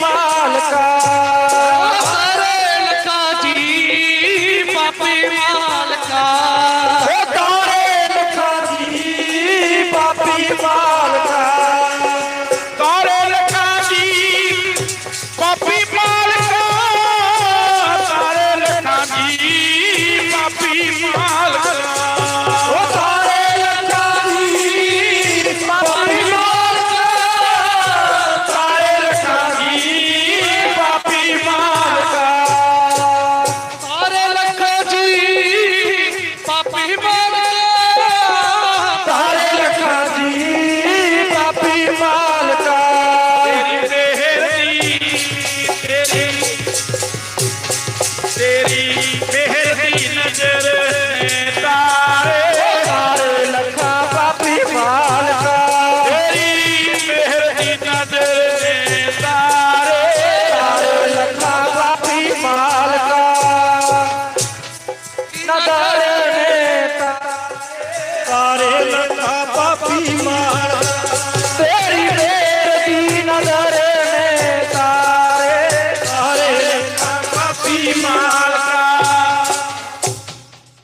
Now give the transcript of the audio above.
माल का Come on. मारे लखा पापी मारा